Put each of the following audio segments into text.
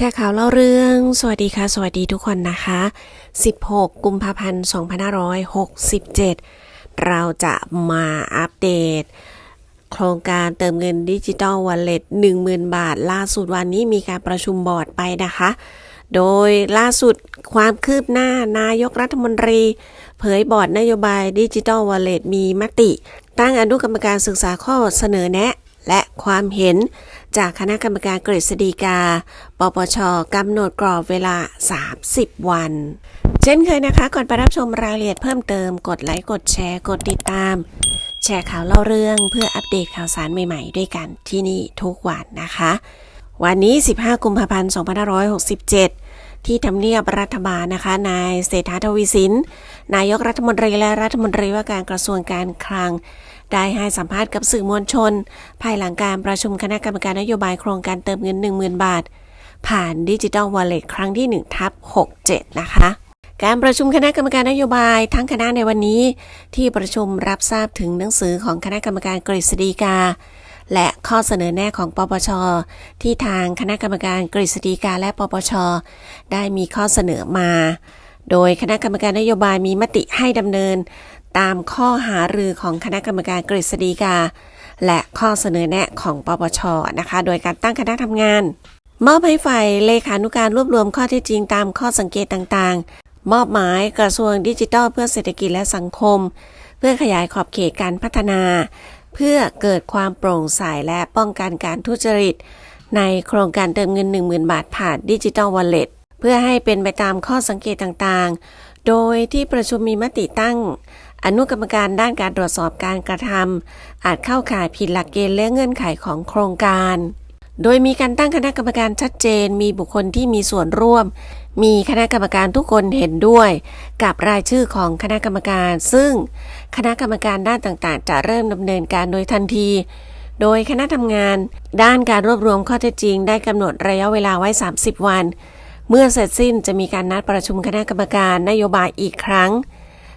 ชร์ข่าวเล่าเรื่อง สวัสดีค่ะ สวัสดีทุกคนนะคะ 16 กุมภาพันธ์ 2567 เราจะมาอัปเดต โครงการเติมเงินดิจิตอลวอลเล็ต10,000 บาท ล่าสุดวันนี้มีการประชุมบอร์ดไปนะคะ โดยล่าสุดความคืบหน้านายกรัฐมนตรี เผยบอร์ดนโยบายดิจิตอลวอลเล็ตมีมติ ตั้งอนุกรรมการศึกษาข้อเสนอแนะ และความเห็น จากคณะกรรมการกฤษฎีกา ปปชกำหนดกรอบเวลา 30 วัน เช่นเคยนะคะ ก่อนไปรับชมรายละเอียดเพิ่มเติม กดไลค์ กดแชร์ กดติดตาม แชร์ข่าวเล่าเรื่องเพื่ออัปเดตข่าวสารใหม่ๆ ด้วยกันที่นี่ทุกวันนะคะ วันนี้ 15 กุมภาพันธ์ 2567ที่ทำเนียบรัฐบาลนะคะ นายเศรษฐาทวีสิน นายกรัฐมนตรีและรัฐมนตรีว่าการกระทรวงการคลัง ได้ให้สัมภาษณ์กับสื่อมวลชน ภายหลังการประชุมคณะกรรมการนโยบายโครงการเติมเงิน 10,000 บาท ผ่านดิจิ t a ลวอลเล็ตครั้งที่1ทับ67 นะคะ การประชุมคณะกรรมการนโยบายทั้งคณะในวันนี้ ที่ประชุมรับทราบถึงหนังสือของคณะกรรมการกฤษฎีกา และข้อเสนอแนะของปปช ที่ทางคณะกรรมการกฤษฎีกาและปปช ได้มีข้อเสนอมาโดยคณะกรรมการนโยบายมีมติให้ดำเนิน ตามข้อหารือของคณะกรรมการกฤษฎีกา และข้อเสนอแนะของปปชนะคะ โดยการตั้งคณะทำงาน มอบให้ฝ่ายเลขานุการรวบรวมข้อเท็จจริงตามข้อสังเกตต่างๆ มอบหมายกระทรวงดิจิทัลเพื่อเศรษฐกิจและสังคม เพื่อขยายขอบเขตการพัฒนา เพื่อเกิดความโปร่งใสและป้องกันการทุจริต ในโครงการเติมเงิน 10,000 บาทผ่านดิจิ t a ลวอลเล็ตเพื่อให้เป็นไปตามข้อสังเกตต่างๆ โดยที่ประชุมมีมติตั้ง อนุกรรมการด้านการตรวจสอบการกระทำอาจเข้าข่ายผิดหลักเกณฑ์และเงื่อนไขของโครงการ โดยมีการตั้งคณะกรรมการชัดเจน มีบุคคลที่มีส่วนร่วม มีคณะกรรมการทุกคนเห็นด้วย กับรายชื่อของคณะกรรมการ ซึ่งคณะกรรมการด้านต่างๆ จะเริ่มดำเนินการโดยทันทีโดยคณะทำงานด้านการรวบรวมข้อเท็จจริง ได้กำหนดระยะเวลาไว้ 30 วัน เมื่อเสร็จสิ้นจะมีการนัดประชุมคณะกรรมการนโยบายอีกครั้ง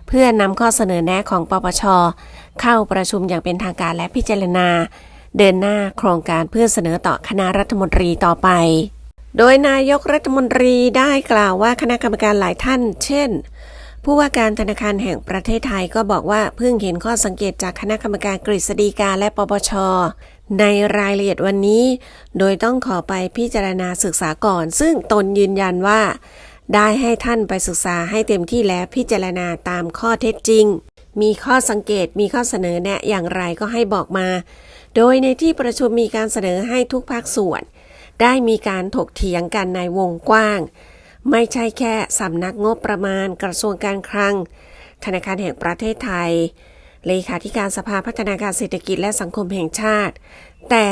เพื่อนำข้อเสนอแนะของปปช เข้าประชุมอย่างเป็นทางการและพิจารณา เดินหน้าโครงการเพื่อเสนอต่อคณะรัฐมนตรีต่อไป โดยนายกรัฐมนตรีได้กล่าวว่าคณะกรรมการหลายท่าน เช่น ผู้ว่าการธนาคารแห่งประเทศไทยก็บอกว่าเพิ่งเห็นข้อสังเกตจากคณะกรรมการกฤษฎีกาและปปชในรายละเอียดวันนี้ โดยต้องขอไปพิจารณาศึกษาก่อน ซึ่งตนยืนยันว่า ได้ให้ท่านไปศึกษาให้เต็มที่และพิจารณาตามข้อเท็จจริง มีข้อสังเกตมีข้อเสนอแนะอย่างไรก็ให้บอกมา โดยในที่ประชุมมีการเสนอให้ทุกภาคส่วน ได้มีการถกเถียงกันในวงกว้าง ไม่ใช่แค่สำนักงบประมาณกระทรวงการคลัง ธนาคารแห่งประเทศไทย เลขาธิการสภาพัฒนาการเศรษฐกิจและสังคมแห่งชาติ แต่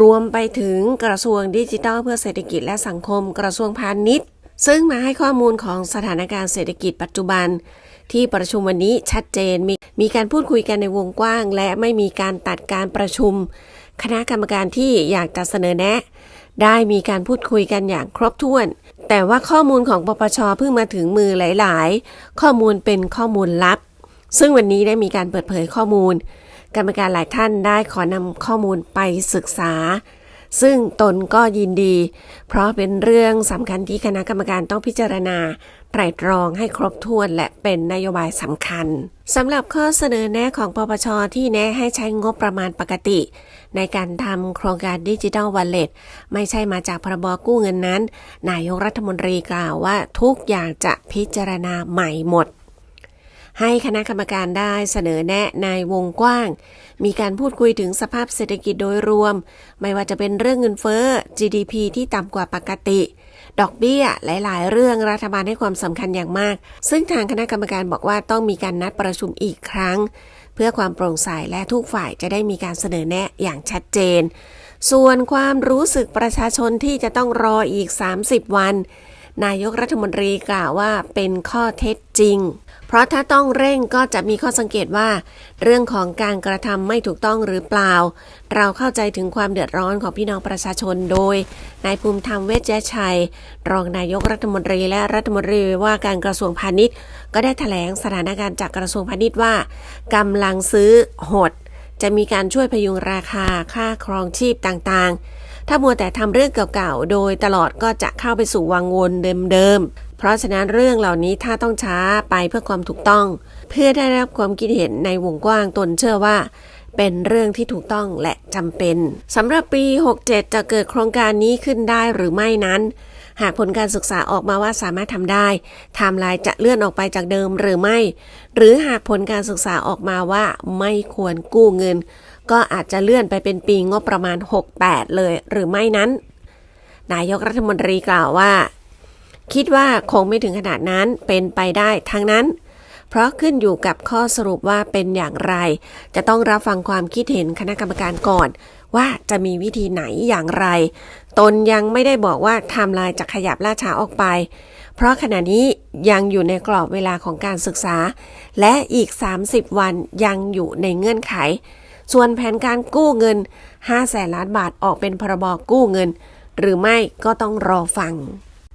รวมไปถึงกระทรวงดิจิทัลเพื่อเศรษฐกิจและสังคมกระทรวงพาณิชย์ ซึ่งมาให้ข้อมูลของสถานการณ์เศรษฐกิจปัจจุบัน ที่ประชุมวันนี้ชัดเจนมีมีการพูดคุยกันในวงกว้าง และไม่มีการตัดการประชุม คณะกรรมการที่อยากจะเสนอแนะ ได้มีการพูดคุยกันอย่างครบถ้วน แต่ว่าข้อมูลของปปชเพิ่งมาถึงมือหลาย ๆ ข้อมูลเป็นข้อมูลลับ ซึ่งวันนี้ได้มีการเปิดเผยข้อมูล กรรมการหลายท่านได้ขอนำข้อมูลไปศึกษา ซึ่งตนก็ยินดี เพราะเป็นเรื่องสำคัญที่คณะกรรมการต้องพิจารณาไตรตรองให้ครบถ้วนและเป็นนโยบายสำคัญสำหรับข้อเสนอแนะของปปชที่แนะให้ใช้งบประมาณปกติ ในการทำโครงการดิจิทัลวอลเล็ตไม่ใช่มาจากพรบกู้เงินนั้น นายกรัฐมนตรีกล่าวว่าทุกอย่างจะพิจารณาใหม่หมด ให้คณะกรรมการได้เสนอแนะในวงกว้าง มีการพูดคุยถึงสภาพเศรษฐกิจโดยรวม ไม่ว่าจะเป็นเรื่องเงินเฟ้อ GDP ที่ต่ำกว่าปกติ ดอกเบี้ยหลาย ๆ เรื่องรัฐบาลให้ความสำคัญอย่างมาก ซึ่งทางคณะกรรมการบอกว่าต้องมีการนัดประชุมอีกครั้ง เพื่อความโปร่งใสและทุกฝ่ายจะได้มีการเสนอแนะอย่างชัดเจน ส่วนความรู้สึกประชาชนที่จะต้องรออีก 30 วัน นายกรัฐมนตรีกล่าวว่าเป็นข้อเท็จจริง เพราะถ้าต้องเร่งก็จะมีข้อสังเกตว่า เรื่องของการกระทำไม่ถูกต้องหรือเปล่า เราเข้าใจถึงความเดือดร้อนของพี่น้องประชาชนโดยนายภูมิธรรมเวชยชัย รองนายกรัฐมนตรีและรัฐมนตรีว่าการกระทรวงพาณิชย์ ก็ได้แถลงสถานการณ์จากกระทรวงพาณิชย์ว่ากำลังซื้อหด จะมีการช่วยพยุงราคาค่าครองชีพต่างๆ ถ้ามัวแต่ทำเรื่องเก่าๆ โดยตลอดก็จะเข้าไปสู่วังวนเดิมๆ เพราะฉะนั้นเรื่องเหล่านี้ถ้าต้องช้าไปเพื่อความถูกต้อง เพื่อได้รับความคิดเห็นในวงกว้างตนเชื่อว่าเป็นเรื่องที่ถูกต้องและจำเป็นสำหรับปี 67 จะเกิดโครงการนี้ขึ้นได้หรือไม่นั้น หากผลการศึกษาออกมาว่าสามารถทำได้ไทม์ไลน์จะเลื่อนออกไปจากเดิมหรือไม่ หรือหากผลการศึกษาออกมาว่าไม่ควรกู้เงิน ก็อาจจะเลื่อนไปเป็นปีงบประมาณ 68 เลยหรือไม่นั้น นายกรัฐมนตรีกล่าวว่า คิดว่าคงไม่ถึงขนาดนั้นเป็นไปได้ทั้งนั้น เพราะขึ้นอยู่กับข้อสรุปว่าเป็นอย่างไร จะต้องรับฟังความคิดเห็นคณะกรรมการก่อน ว่าจะมีวิธีไหนอย่างไร ตนยังไม่ได้บอกว่าไทม์ไลน์จะขยับล่าช้าออกไป เพราะขณะนี้ยังอยู่ในกรอบเวลาของการศึกษา และอีก 30 วันยังอยู่ในเงื่อนไข ส่วนแผนการกู้เงิน 5 แสนล้านบาทออกเป็นพรบกู้เงิน หรือไม่ก็ต้องรอฟัง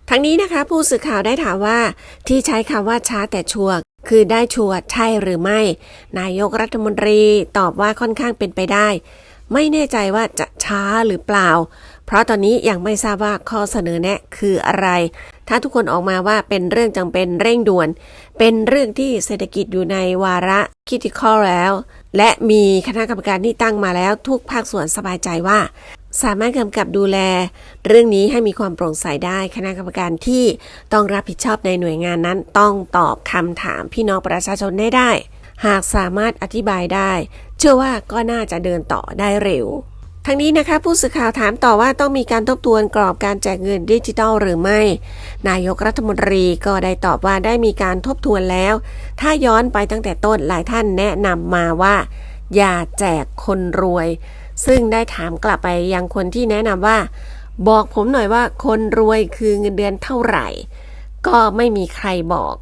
ทั้งนี้นะคะ ผู้สื่อข่าวได้ถามว่า ที่ใช้คำว่าช้าแต่ชัวร์คือได้ชัวร์ใช่หรือไม่ นายกรัฐมนตรีตอบว่าค่อนข้างเป็นไปได้ ไม่แน่ใจว่าจะช้าหรือเปล่า เพราะตอนนี้ยังไม่ทราบว่าข้อเสนอแนะคืออะไร ถ้าทุกคนออกมาว่าเป็นเรื่องจำเป็นเร่งด่วน เป็นเรื่องที่เศรษฐกิจอยู่ในวาระคิติคอแล้ว และมีคณะกรรมการที่ตั้งมาแล้วทุกภาคส่วนสบายใจว่า สามารถกำกับดูแล เรื่องนี้ให้มีความโปร่งใสได้ คณะกรรมการที่ต้องรับผิดชอบในหน่วยงานนั้น ต้องตอบคำถามพี่น้องประชาชนได้ได้ หากสามารถอธิบายได้ เชื่อว่าก็น่าจะเดินต่อได้เร็ว ทั้งนี้นะคะผู้สื่อข่าวถามต่อว่าต้องมีการทบทวนกรอบการแจกเงินดิจิทัลหรือไม่ นายกรัฐมนตรีก็ได้ตอบว่าได้มีการทบทวนแล้ว ถ้าย้อนไปตั้งแต่ต้นหลายท่านแนะนำมาว่า อย่าแจกคนรวย ซึ่งได้ถามกลับไปยังคนที่แนะนำว่า บอกผมหน่อยว่าคนรวยคือเงินเดือนเท่าไหร่ ก็ไม่มีใครบอก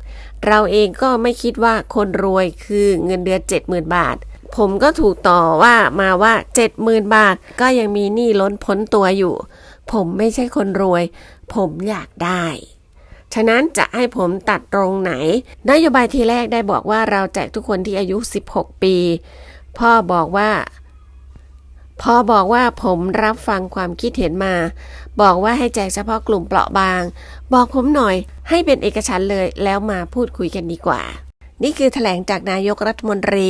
เราเองก็ไม่คิดว่าคนรวยคือเงินเดือน 70,000 บาท ผมก็ถูกต่อว่ามาว่า 70,000 บาทก็ยังมีหนี้ล้นพ้นตัวอยู่ ผมไม่ใช่คนรวย ผมอยากได้ ฉะนั้นจะให้ผมตัดตรงไหน นโยบายทีแรกได้บอกว่าเราแจกทุกคนที่อายุ 16 ปี พ่อบอกว่าพ่อบอกว่าผมรับฟังความคิดเห็นมา บอกว่าให้แจกเฉพาะกลุ่มเปราะบาง บอกผมหน่อยให้เป็นเอกฉันเลยแล้วมาพูดคุยกันดีกว่า นี่คือแถลงจากนายกรัฐมนตรี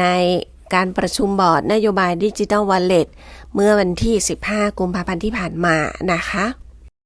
ในการประชุมบอร์ดนโยบายดิจิทัลวอลเล็ตเมื่อวันที่ 15 กุมภาพันธ์ที่ผ่านมานะคะ